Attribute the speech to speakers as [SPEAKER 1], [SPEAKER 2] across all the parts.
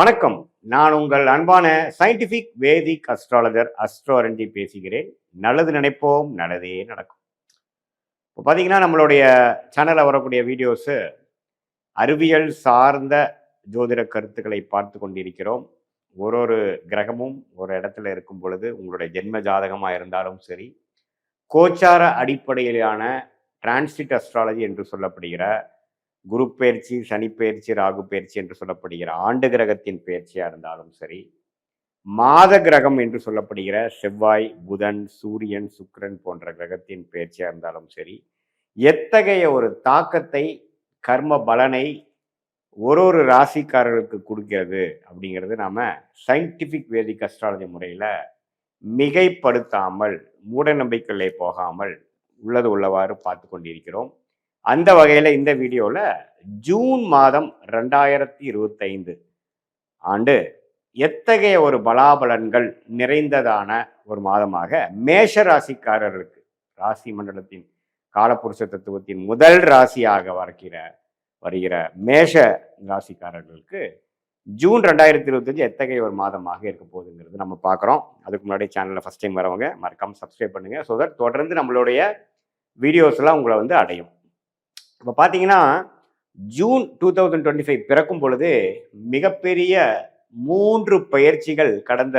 [SPEAKER 1] வணக்கம். நான் உங்கள் அன்பான சயின்டிபிக் வேதிக் அஸ்ட்ராலஜர் அஸ்ட்ரோரஞ்சி பேசுகிறேன். நல்லது நினைப்போம் நல்லதே நடக்கும். இப்போ பார்த்தீங்கன்னா நம்மளுடைய சேனலில் வரக்கூடிய வீடியோஸு அறிவியல் சார்ந்த ஜோதிட கருத்துக்களை பார்த்து கொண்டிருக்கிறோம். ஒரு ஒரு கிரகமும் ஒரு இடத்துல இருக்கும் பொழுது உங்களுடைய ஜென்ம ஜாதகமாக இருந்தாலும் சரி கோச்சார அடிப்படையிலான டிரான்சிட் அஸ்ட்ராலஜி என்று சொல்லப்படுகிற குரு பயிற்சி சனி பயிற்சி ராகு பயிற்சி என்று சொல்லப்படுகிற ஆண்டு கிரகத்தின் பயிற்சியாக இருந்தாலும் சரி மாத கிரகம் என்று சொல்லப்படுகிற செவ்வாய் புதன் சூரியன் சுக்கிரன் போன்ற கிரகத்தின் பயிற்சியாக இருந்தாலும் சரி எத்தகைய ஒரு தாக்கத்தை கர்ம பலனை ஒரு ஒரு ராசிக்காரர்களுக்கு கொடுக்கிறது அப்படிங்கிறது நாம சயின்டிஃபிக் வேதிக் அஸ்ட்ராலஜி முறையில் மிகைப்படுத்தாமல் மூட நம்பிக்கைகளே போகாமல் உள்ளது உள்ளவாறு பார்த்து கொண்டிருக்கிறோம். அந்த வகையில் இந்த வீடியோவில் ஜூன் மாதம் ரெண்டாயிரத்தி இருபத்தைந்து ஆண்டு எத்தகைய ஒரு பலாபலன்கள் நிறைந்ததான ஒரு மாதமாக மேஷ ராசிக்காரர்களுக்கு ராசி மண்டலத்தின் காலப்புருஷ தத்துவத்தின் முதல் ராசியாக வரைக்கிற வருகிற மேஷ ராசிக்காரர்களுக்கு ஜூன் ரெண்டாயிரத்தி இருபத்தஞ்சு எத்தகைய ஒரு மாதமாக இருக்க போகுதுங்கிறது நம்ம பார்க்குறோம் அதுக்கு முன்னாடி சேனலில் ஃபஸ்ட் டைம் வரவங்க மறக்காமல் சப்ஸ்கிரைப் பண்ணுங்கள் ஸோ தட் தொடர்ந்து நம்மளுடைய வீடியோஸ்லாம் உங்களை வந்து அடையும். இப்போ பார்த்தீங்கன்னா June two thousand twenty five பிறக்கும் பொழுது மிகப்பெரிய மூன்று பயிற்சிகள் கடந்த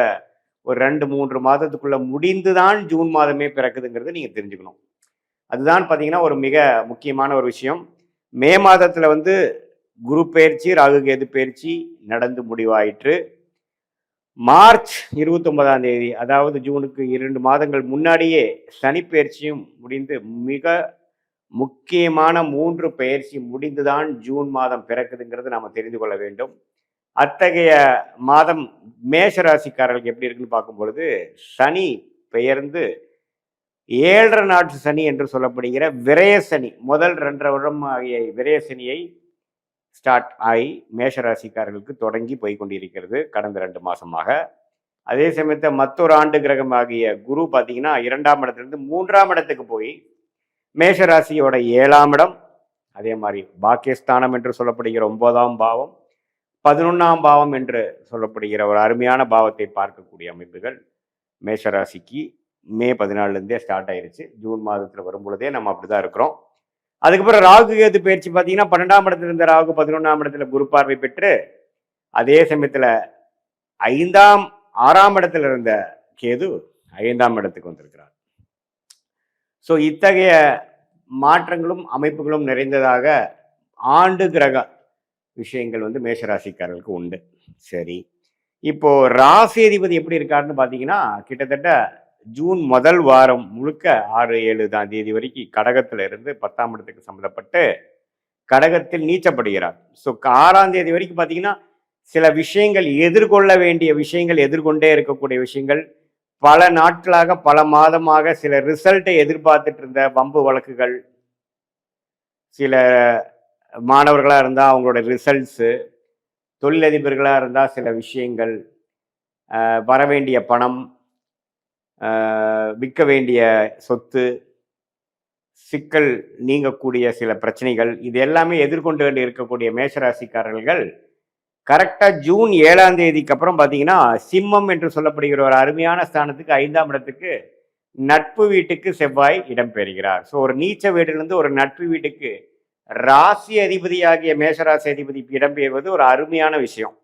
[SPEAKER 1] ஒரு ரெண்டு மூன்று மாதத்துக்குள்ளே முடிந்து தான் ஜூன் மாதமே பிறக்குதுங்கிறது நீங்கள் தெரிஞ்சுக்கணும். அதுதான் பார்த்தீங்கன்னா ஒரு மிக முக்கியமான ஒரு விஷயம். மே மாதத்தில் வந்து குரு பயிற்சி ராகு கேது பயிற்சி நடந்து முடிவாயிற்று. மார்ச் இருபத்தொன்பதாம் தேதி அதாவது ஜூனுக்கு இரண்டு மாதங்கள் முன்னாடியே சனி பயிற்சியும் முடிந்து மிக முக்கியமான மூன்று பயிற்சி முடிந்துதான் ஜூன் மாதம் பிறக்குதுங்கிறது நாம் தெரிந்து கொள்ள வேண்டும். அத்தகைய மாதம் மேஷ ராசிக்காரர்களுக்கு எப்படி இருக்குன்னு பார்க்கும் பொழுது சனி பெயர்ந்து ஏழரை நாட்டு சனி என்று சொல்லப்படுகிற விரய சனி முதல் ரெண்டரை வருடம் ஆகிய விரய சனியை ஸ்டார்ட் ஆகி மேஷராசிக்காரர்களுக்கு தொடங்கி போய் கொண்டிருக்கிறது கடந்த ரெண்டு மாசமாக. அதே சமயத்தில் மற்றொரு ஆண்டு கிரகம் ஆகிய குரு பார்த்தீங்கன்னா இரண்டாம் இடத்துலேருந்து மூன்றாம் இடத்துக்கு போய் மேஷராசியோட ஏழாம் இடம் அதே மாதிரி பாக்கியஸ்தானம் என்று சொல்லப்படுகிற ஒன்பதாம் பாவம் பதினொன்றாம் பாவம் என்று சொல்லப்படுகிற ஒரு அருமையான பாவத்தை பார்க்கக்கூடிய அமைப்புகள் மேஷராசிக்கு மே பதினாலுலேருந்தே ஸ்டார்ட் ஆயிருச்சு. ஜூன் மாதத்தில் வரும் பொழுதே நம்ம அப்படிதான் இருக்கிறோம். அதுக்கப்புறம் ராகு கேது பயிற்சி பார்த்தீங்கன்னா பன்னெண்டாம் இடத்துல இருந்த ராகு பதினொன்றாம் இடத்துல குரு பார்வை பெற்று அதே சமயத்தில் ஐந்தாம் ஆறாம் இடத்துல இருந்த கேது ஐந்தாம் இடத்துக்கு வந்திருக்கிறார். ஸோ இத்தகைய மாற்றங்களும் அமைப்புகளும் நிறைந்ததாக ஆண்டு கிரக விஷயங்கள் வந்து மேஷராசிக்காரர்களுக்கு உண்டு. சரி. இப்போ ராசி அதிபதி எப்படி இருக்காருன்னு பார்த்தீங்கன்னா கிட்டத்தட்ட ஜூன் முதல் வாரம் முழுக்க ஆறு ஏழு தான் தேதி வரைக்கும் கடகத்தில் இருந்து பத்தாம் இடத்துக்கு சம்மந்தப்பட்டு கடகத்தில் நீச்சப்படுகிறார். ஸோ ஆறாம் தேதி வரைக்கும் பார்த்தீங்கன்னா சில விஷயங்கள் எதிர்கொள்ள வேண்டிய விஷயங்கள் எதிர்கொண்டே இருக்கக்கூடிய விஷயங்கள் பல நாட்களாக பல மாதமாக சில ரிசல்ட்டை எதிர்பார்த்துட்டு இருந்த வம்பு வழக்குகள் சில மாணவர்களாக இருந்தால் அவங்களோட ரிசல்ட்ஸு தொழிலதிபர்களாக இருந்தால் சில விஷயங்கள் வர வேண்டிய பணம் விற்க வேண்டிய சொத்து சிக்கல் நீங்கக்கூடிய சில பிரச்சனைகள் இது எல்லாமே எதிர்கொண்டு இருக்கக்கூடிய மேஷராசிக்காரர்கள் கரெக்டாக ஜூன் ஏழாம் தேதிக்கு அப்புறம் பார்த்தீங்கன்னா சிம்மம் என்று சொல்லப்படுகிற ஒரு அருமையான ஸ்தானத்துக்கு ஐந்தாம் இடத்துக்கு நட்பு வீட்டுக்கு செவ்வாய் இடம்பெறுகிறார். ஸோ ஒரு நீச்ச வீட்டிலிருந்து ஒரு நட்பு வீட்டுக்கு ராசி அதிபதியாகிய மேஷராசி அதிபதி இடம்பெறுவது ஒரு அருமையான விஷயம்.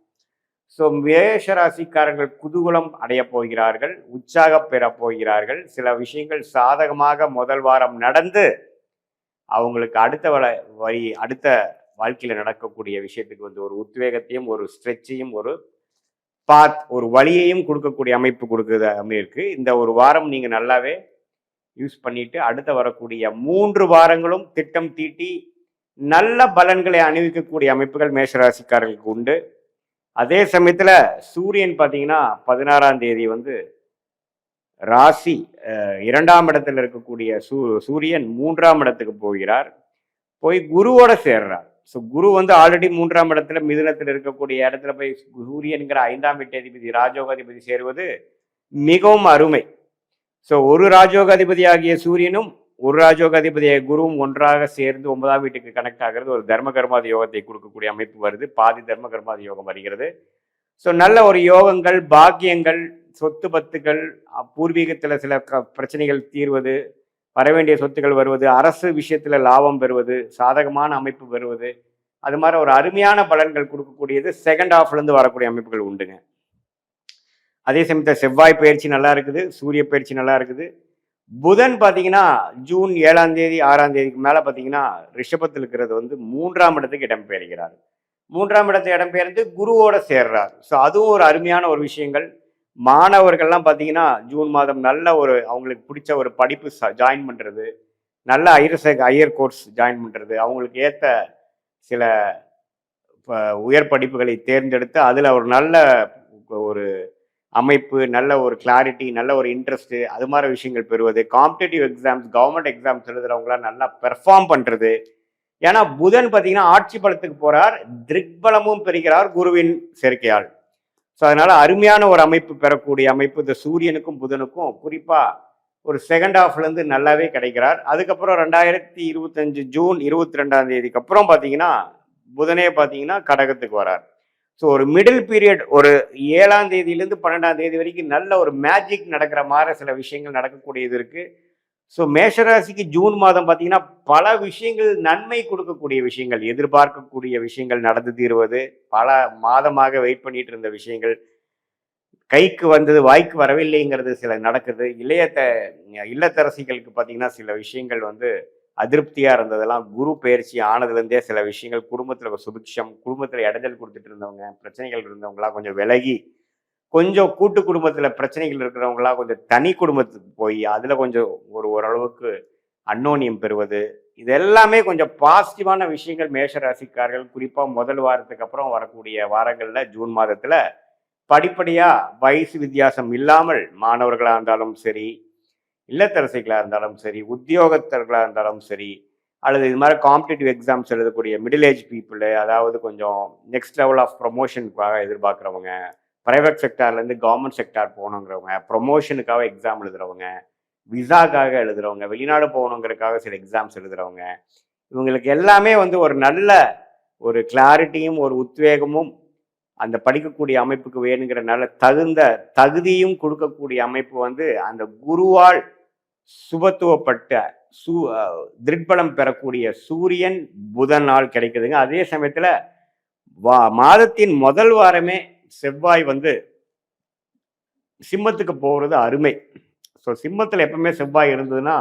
[SPEAKER 1] ஸோ மேஷராசிக்காரர்கள் குதூகலம் அடைய போகிறார்கள் உற்சாகம் பெற போகிறார்கள். சில விஷயங்கள் சாதகமாக முதல் வாரம் நடந்து அவங்களுக்கு அடுத்த வள வரி அடுத்த வாழ்க்கையில் நடக்கக்கூடிய விஷயத்துக்கு வந்து ஒரு உத்வேகத்தையும் ஒரு ஸ்ட்ரெச்சையும் ஒரு பாத் ஒரு வழியையும் கொடுக்கக்கூடிய அமைப்பு கொடுக்குறது இருக்கு. இந்த ஒரு வாரம் நீங்கள் நல்லாவே யூஸ் பண்ணிட்டு அடுத்த வரக்கூடிய மூன்று வாரங்களும் திட்டம் தீட்டி நல்ல பலன்களை அணிவிக்கக்கூடிய அமைப்புகள் மேஷராசிக்காரர்களுக்கு உண்டு. அதே சமயத்தில் சூரியன் பார்த்தீங்கன்னா பதினாறாம் தேதி வந்து ராசி இரண்டாம் இடத்துல இருக்கக்கூடிய சூ சூரியன் மூன்றாம் இடத்துக்கு போகிறார். போய் குருவோட சேர்றார். ஸோ குரு வந்து ஆல்ரெடி மூன்றாம் இடத்துல மிதுனத்தில் இருக்கக்கூடிய இடத்துல போய் சூரியன்கிற ஐந்தாம் வீட்டதிபதி ராஜோகாதிபதி சேருவது மிகவும் அருமை. ஸோ ஒரு ராஜோகாதிபதி ஆகிய சூரியனும் ஒரு ராஜோகாதிபதியாகிய குருவும் ஒன்றாக சேர்ந்து ஒன்பதாம் வீட்டுக்கு கனெக்ட் ஆகிறது. ஒரு தர்ம கர்மாதி யோகத்தை கொடுக்கக்கூடிய அமைப்பு வருது. பாதி தர்ம கர்மாத யோகம் வருகிறது. ஸோ நல்ல ஒரு யோகங்கள் பாக்கியங்கள் சொத்து பத்துகள் பூர்வீகத்தில் சில க பிரச்சனைகள் தீர்வது வர வேண்டிய சொத்துக்கள் வருவது அரசு விஷயத்தில் லாபம் பெறுவது சாதகமான அமைப்பு பெறுவது அது மாதிரி ஒரு அருமையான பலன்கள் கொடுக்கக்கூடியது செகண்ட் ஹாஃப்லேருந்து வரக்கூடிய அமைப்புகள் உண்டுங்க. அதே சமயத்தில் செவ்வாய் பயிற்சி நல்லா இருக்குது சூரிய பயிற்சி நல்லா இருக்குது. புதன் பார்த்தீங்கன்னா ஜூன் ஏழாம் தேதி ஆறாம் தேதிக்கு மேலே பார்த்தீங்கன்னா ரிஷபத்தில் இருக்கிறது வந்து மூன்றாம் இடத்துக்கு இடம்பெயர்கிறார் மூன்றாம் இடத்துக்கு இடம்பெயர்ந்து குருவோட சேர்றார். ஸோ அதுவும் ஒரு அருமையான ஒரு விஷயங்கள். மாணவர்கள்லாம் பார்த்தீங்கன்னா ஜூன் மாதம் நல்ல ஒரு அவங்களுக்கு பிடிச்ச ஒரு படிப்பு ஜாயின் பண்ணுறது நல்ல higher sec higher course join பண்ணுறது அவங்களுக்கு ஏற்ற சில ப- உயர் படிப்புகளை தேர்ந்தெடுத்து அதில் ஒரு நல்ல ஒரு அமைப்பு நல்ல ஒரு கிளாரிட்டி நல்ல ஒரு இன்ட்ரெஸ்ட்டு அது மாதிரி விஷயங்கள் பெறுவது. காம்படேட்டிவ் எக்ஸாம்ஸ் கவர்மெண்ட் எக்ஸாம்ஸ் எழுதுறவங்களாம் நல்லா பெர்ஃபார்ம் பண்ணுறது ஏன்னா புதன் பார்த்தீங்கன்னா ஆட்சி பலத்துக்கு போகிறார் திரிக்பலமும் பெறுகிறார் குருவின் சேர்க்கையால் ஸோ அதனால் அருமையான ஒரு அமைப்பு பெறக்கூடிய அமைப்பு இந்த சூரியனுக்கும் புதனுக்கும் குறிப்பாக ஒரு செகண்ட் ஹாஃப்லேருந்து நல்லாவே கிடைக்கிறார். அதுக்கப்புறம் ரெண்டாயிரத்தி இருபத்தஞ்சு ஜூன் இருபத்தி ரெண்டாம் தேதிக்கு அப்புறம் பார்த்தீங்கன்னா புதனே பார்த்தீங்கன்னா கடகத்துக்கு வரார். ஸோ ஒரு மிடில் பீரியட் ஒரு ஏழாம் தேதியிலேருந்து பன்னெண்டாம் தேதி வரைக்கும் நல்ல ஒரு மேஜிக் நடக்கிற மாதிரி சில விஷயங்கள் நடக்கக்கூடியது இருக்குது ஸோ மேஷராசிக்கு ஜூன் மாதம் பார்த்தீங்கன்னா பல விஷயங்கள் நன்மை கொடுக்கக்கூடிய விஷயங்கள் எதிர்பார்க்கக்கூடிய விஷயங்கள் நடந்து தீர்வது பல மாதமாக வெயிட் பண்ணிட்டு இருந்த விஷயங்கள் கைக்கு வந்தது வாய்க்கு வரவில்லைங்கிறது சில நடக்குது. இளையத்த இல்லத்தரசிகளுக்கு பார்த்தீங்கன்னா சில விஷயங்கள் வந்து அதிருப்தியாக இருந்ததெல்லாம் குரு பயிற்சி ஆனதுலேருந்தே சில விஷயங்கள் குடும்பத்தில் சுபிக்ஷம் குடும்பத்தில் இடைஞ்சல் கொடுத்துட்டு இருந்தவங்க பிரச்சனைகள் இருந்தவங்களாம் கொஞ்சம் விலகி கொஞ்சம் கூட்டு குடும்பத்தில் பிரச்சனைகள் இருக்கிறவங்களா கொஞ்சம் தனி குடும்பத்துக்கு போய் அதில் கொஞ்சம் ஒரு ஓரளவுக்கு அன்னோனியம் பெறுவது. இது எல்லாமே கொஞ்சம் பாசிட்டிவான விஷயங்கள். மேஷ ராசிக்காரர்கள் குறிப்பாக முதல் வாரத்துக்கு அப்புறம் வரக்கூடிய வாரங்களில் ஜூன் மாதத்தில் படிப்படியாக வயசு வித்தியாசம் இல்லாமல் மாணவர்களாக இருந்தாலும் சரி இல்லத்தரசிகளாக இருந்தாலும் சரி உத்தியோகத்தர்களாக இருந்தாலும் சரி அல்லது இது மாதிரி காம்படிட்டிவ் எக்ஸாம்ஸ் எழுதக்கூடிய மிடில் ஏஜ் பீப்புள் அதாவது கொஞ்சம் நெக்ஸ்ட் லெவல் ஆஃப் ப்ரொமோஷனுக்காக எதிர்பார்க்குறவங்க ப்ரைவேட் செக்டார்லேருந்து கவர்மெண்ட் செக்டார் போகணுங்கிறவங்க ப்ரொமோஷனுக்காக எக்ஸாம் எழுதுறவங்க விசாக்காக எழுதுறவங்க வெளிநாடு போகணுங்கிறதுக்காக சில எக்ஸாம்ஸ் எழுதுறவங்க இவங்களுக்கு எல்லாமே வந்து ஒரு நல்ல ஒரு கிளாரிட்டியும் ஒரு உத்வேகமும் அந்த படிக்கக்கூடிய அமைப்புக்கு வேணுங்கிற நல்ல தகுந்த தகுதியும் கொடுக்கக்கூடிய அமைப்பு வந்து அந்த குருவால் சுபத்துவப்பட்ட சூ திருட்பலம் பெறக்கூடிய சூரியன் புதன் நாள் கிடைக்குதுங்க. அதே சமயத்தில் வா மாதத்தின் முதல் வாரமே செவ்வாய் வந்து சிம்மத்துக்கு போகிறது அருமை. ஸோ சிம்மத்தில் எப்பவுமே செவ்வாய் இருந்ததுன்னா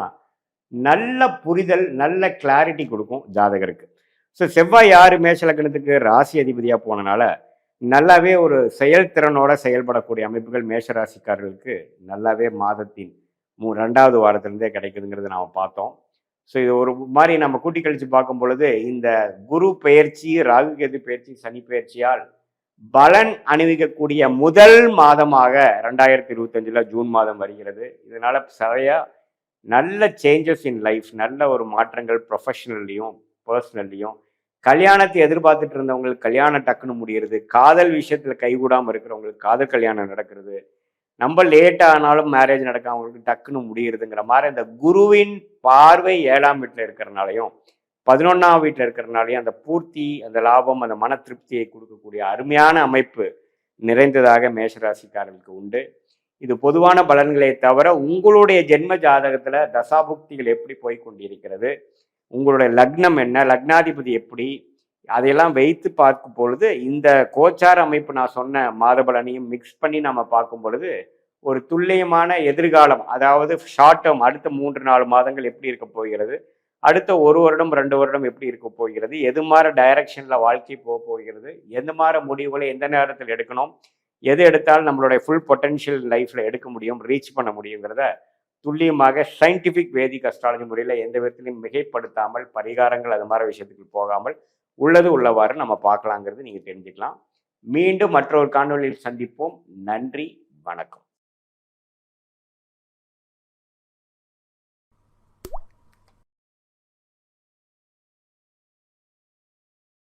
[SPEAKER 1] நல்ல புரிதல் நல்ல கிளாரிட்டி கொடுக்கும் ஜாதகருக்கு. ஸோ செவ்வாய் யார் மேஷலக்கணத்துக்கு ராசி அதிபதியாக போனனால நல்லாவே ஒரு செயல்திறனோட செயல்படக்கூடிய அமைப்புகள் மேஷராசிக்காரர்களுக்கு நல்லாவே மாதத்தின் மூ ரெண்டாவது வாரத்திலேருந்தே கிடைக்குதுங்கிறத நாம் பார்த்தோம். ஸோ இது ஒரு மாதிரி நம்ம கூட்டி கழித்து பார்க்கும் பொழுது இந்த குரு பெயர்ச்சி ராகு கேது பெயர்ச்சி சனி பயிற்சியால் பலன் அணிவிக்கக்கூடிய முதல் மாதமாக ரெண்டாயிரத்தி இருபத்தஞ்சில் ஜூன் மாதம் வருகிறது. இதனால் சரியா நல்ல சேஞ்சஸ் இன் லைஃப் நல்ல ஒரு மாற்றங்கள் ப்ரொஃபஷனல்லையும் பர்சனல்லையும் கல்யாணத்தை எதிர்பார்த்துட்டு இருந்தவங்களுக்கு கல்யாணம் டக்குன்னு முடிகிறது காதல் விஷயத்தில் கைகூடாமல் இருக்கிறவங்களுக்கு காதல் கல்யாணம் நடக்கிறது. நம்ம லேட் ஆனாலும் மேரேஜ் நடக்காமங்களுக்கு டக்குன்னு முடியுறதுங்கிற மாதிரி அந்த குருவின் பார்வை ஏழாம் வீட்டில் இருக்கிறனாலையும் பதினொன்றாம் வீட்டில் இருக்கிறனாலையும் அந்த பூர்த்தி அந்த லாபம் அந்த மன திருப்தியை கொடுக்கக்கூடிய அருமையான அமைப்பு நிறைந்ததாக மேஷராசிக்காரர்களுக்கு உண்டு. இது பொதுவான பலன்களை தவிர உங்களுடைய ஜென்ம ஜாதகத்தில் தசாபுக்திகள் எப்படி போய் கொண்டிருக்கிறது உங்களுடைய லக்னம் என்ன லக்னாதிபதி எப்படி அதையெல்லாம் வைத்து பார்க்கும் பொழுது இந்த கோச்சார அமைப்பு நான் சொன்ன மாத பலனையும் மிக்ஸ் பண்ணி நம்ம பார்க்கும் பொழுது ஒரு துல்லியமான எதிர்காலம் அதாவது ஷார்ட் டேர்ம் அடுத்த மூன்று நாலு மாதங்கள் எப்படி இருக்க போகிறது அடுத்த ஒரு வருடம் ரெண்டு வருடம் எப்படி இருக்க போகிறது? எது மாதிரி டைரக்ஷனில் வாழ்க்கை போக போகிறது? எந்த மாதிரி முடிவுகளை எந்த நேரத்தில் எடுக்கணும்? எது எடுத்தாலும் நம்மளுடைய ஃபுல் பொட்டென்ஷியல் லைஃப்பில் எடுக்க முடியும் ரீச் பண்ண முடியுங்கிறத துல்லியமாக சயின்டிஃபிக் வேதிக் அஸ்ட்ராலஜி முறையில் எந்த விதத்திலையும் மிகைப்படுத்தாமல் பரிகாரங்கள் அது மாதிரி விஷயத்துக்கு போகாமல் உள்ளது உள்ளவாறு நம்ம பார்க்கலாங்கிறது நீங்கள் தெரிஞ்சுக்கலாம். மீண்டும் மற்றொரு காணொளியில் சந்திப்போம். நன்றி வணக்கம்.